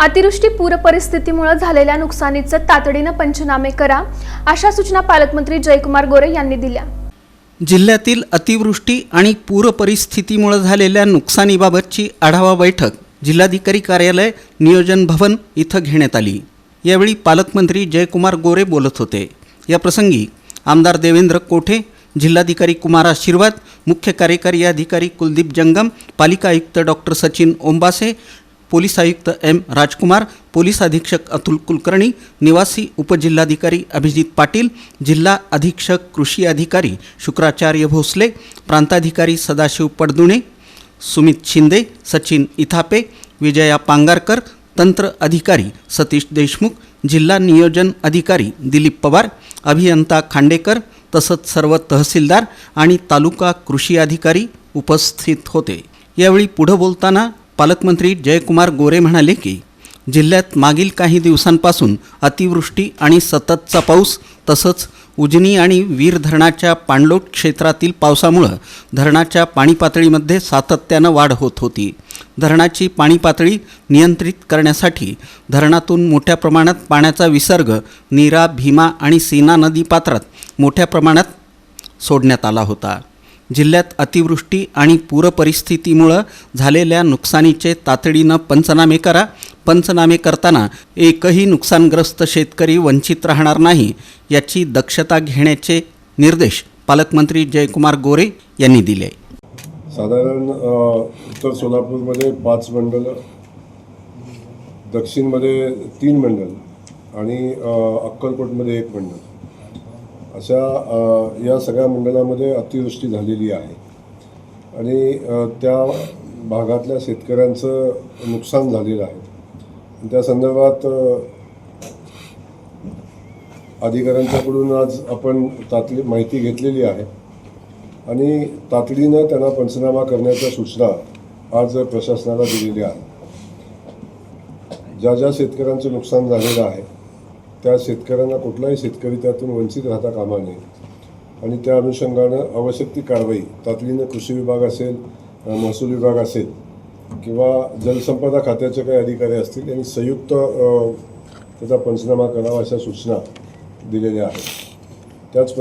अतिवृष्टी पूर परिस्थितीमुळे झालेल्या नुकसानीचं तातडीनं पंचनामे करा अशा सूचना पालकमंत्री जयकुमार गोरे यांनी दिल्या. जिल्ह्यातील अतिवृष्टी आणि पूर परिस्थितीमुळे झालेल्या नुकसानीबाबतची आढावा बैठक जिल्हाधिकारी कार्यालय नियोजन भवन इथं घेण्यात आली. यावेळी पालकमंत्री जयकुमार गोरे बोलत होते. या प्रसंगी आमदार देवेंद्र कोठे जिल्हाधिकारी कुमार आशीर्वाद मुख्य कार्यकारी अधिकारी कुलदीप जंगम पालिका आयुक्त डॉक्टर सचिन ओंबासे पोलीस आयुक्त एम राजकुमार पोलीस अधीक्षक अतुल कुलकर्णी निवासी उपजिल्हाधिकारी अभिजित पाटील जिल्हा अधीक्षक कृषी अधिकारी शुक्राचार्य भोसले प्रांताधिकारी सदाशिव पडदुणे सुमित शिंदे सचिन इथापे विजया पांगारकर तंत्र अधिकारी सतीश देशमुख जिल्हा नियोजन अधिकारी दिलीप पवार अभियंता खांडेकर तसंच सर्व तहसीलदार आणि तालुका कृषी अधिकारी उपस्थित होते. यावेळी पुढं बोलताना पालकमंत्री जयकुमार गोरे म्हणाले की जिल्ह्यात मागील काही दिवसांपासून अतिवृष्टी आणि सततचा पाऊस तसंच उजनी आणि वीर धरणाच्या पाणलोट क्षेत्रातील पावसामुळं धरणाच्या पाणी पातळीमध्ये सातत्यानं वाढ होत होती. धरणाची पाणी पातळी नियंत्रित करण्यासाठी धरणातून मोठ्या प्रमाणात पाण्याचा विसर्ग नीरा भीमा आणि सीना नदी पात्रात मोठ्या प्रमाणात सोडण्यात आला होता. जिल्ह्यात अतिवृष्टी आणि पूरपरिस्थितीमुळं झालेल्या नुकसानीचे तातडीनं पंचनामे करा. पंचनामे करताना एकही नुकसानग्रस्त शेतकरी वंचित राहणार नाही याची दक्षता घेण्याचे निर्देश पालकमंत्री जयकुमार गोरे यांनी दिले. साधारण उत्तर सोलापूरमध्ये पाच मंडल दक्षिणमध्ये तीन मंडल आणि अक्कलकोटमध्ये एक मंडल. अशा या सगळ्या मंडळामध्ये अतिवृष्टी झालेली आहे. आणि त्या भागातल्या शेतकऱ्यांचं नुकसान झालेलं आहे. त्या संदर्भात अधिकाऱ्यांच्याकडून आज आपण तातली माहिती घेतलेली आहे. आणि तातडीनं त्यांना पंचनामा करण्याच्या सूचना आज प्रशासनाला दिलेल्या आहेत. ज्या ज्या शेतकऱ्यांचं नुकसान झालेलं आहे त्या शेतकऱ्यांना कुठलाही शेतकरी त्यातून वंचित राहता कामा नये. आणि त्या अनुषंगानं आवश्यक ती कारवाई तातडीनं कृषी विभाग असेल महसूल विभाग असेल किंवा जलसंपदा खात्याचे काही अधिकारी असतील यांनी संयुक्त त्याचा पंचनामा करावा अशा सूचना दिलेल्या आहेत. त्याच